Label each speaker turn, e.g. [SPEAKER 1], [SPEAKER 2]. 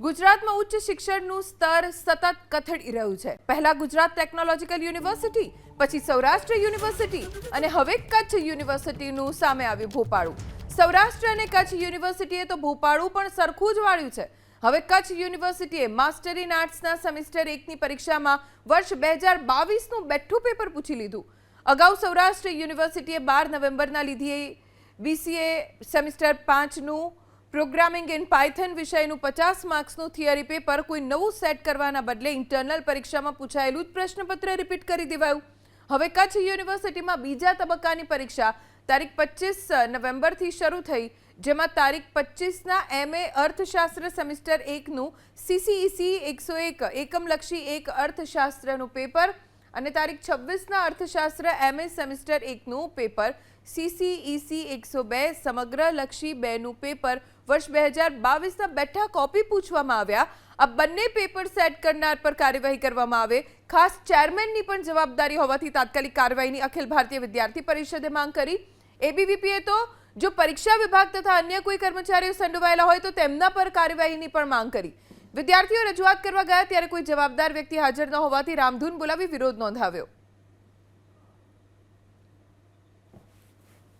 [SPEAKER 1] ગુજરાતમાં ઉચ્ચ શિક્ષણનું સ્તર સતત કથળી રહ્યું છે. પહેલા ગુજરાત ટેકનોલોજીકલ યુનિવર્સિટી, પછી સૌરાષ્ટ્ર યુનિવર્સિટી અને હવે કચ્છ યુનિવર્સિટીનું સામે આવ્યું ભોપાળું. સૌરાષ્ટ્ર અને કચ્છ યુનિવર્સિટીએ તો ભોપાળું પણ સરખું જ વાળ્યું છે. હવે કચ્છ યુનિવર્સિટીએ માસ્ટર ઇન આર્ટ્સના સેમિસ્ટર એકની પરીક્ષામાં વર્ષ બે હજાર બાવીસનું બેઠું પેપર પૂછી લીધું. અગાઉ સૌરાષ્ટ્ર યુનિવર્સિટીએ બાર નવેમ્બરના લીધી બીસીએ સેમિસ્ટર પાંચનું પ્રોગ્રામિંગ ઇન પાયથન વિષયનું પચાસ માર્ક્સનું થિયરી પેપર કોઈ નવું સેટ કરવાના બદલે ઇન્ટરનલ પરીક્ષામાં પૂછાયેલું જ પ્રશ્નપત્ર રિપીટ કરી દેવાયું. હવે કચ્છ યુનિવર્સિટીમાં બીજા તબક્કાની પરીક્ષા તારીખ પચીસ નવેમ્બરથી શરૂ થઈ, જેમાં તારીખ પચીસના એમએ અર્થશાસ્ત્ર સેમિસ્ટર એકનું, સીસીઈસી એકસો એક, એકમલક્ષી એક અર્થશાસ્ત્રનું પેપર અને તારીખ છવ્વીસના અર્થશાસ્ત્ર એમએ સેમિસ્ટર એકનું પેપર, સીસીઈસી એકસો બે સમગ્ર લક્ષી બેનું પેપર. વર્ષ બે હજાર બાવીસના બેઠા કોપી પૂછવામાં આવ્યા. આ બંને પેપર સેટ કરનાર પર કાર્યવાહી કરવામાં આવે. ખાસ ચેરમેનની પણ જવાબદારી હોવાથી તાત્કાલિક કાર્યવાહીની અખિલ ભારતીય વિદ્યાર્થી પરિષદે માંગ કરી. એબીવીપીએ તો જો પરીક્ષા વિભાગ તથા અન્ય કોઈ કર્મચારીઓ સંડોવાયેલા હોય તો તેમના પર કાર્યવાહીની પણ માંગ કરી. વિદ્યાર્થીઓ રજૂઆત કરવા ગયા ત્યારે કોઈ જવાબદાર વ્યક્તિ હાજર ન હોવાથી રામધૂન બોલાવી વિરોધ નોંધાવ્યો.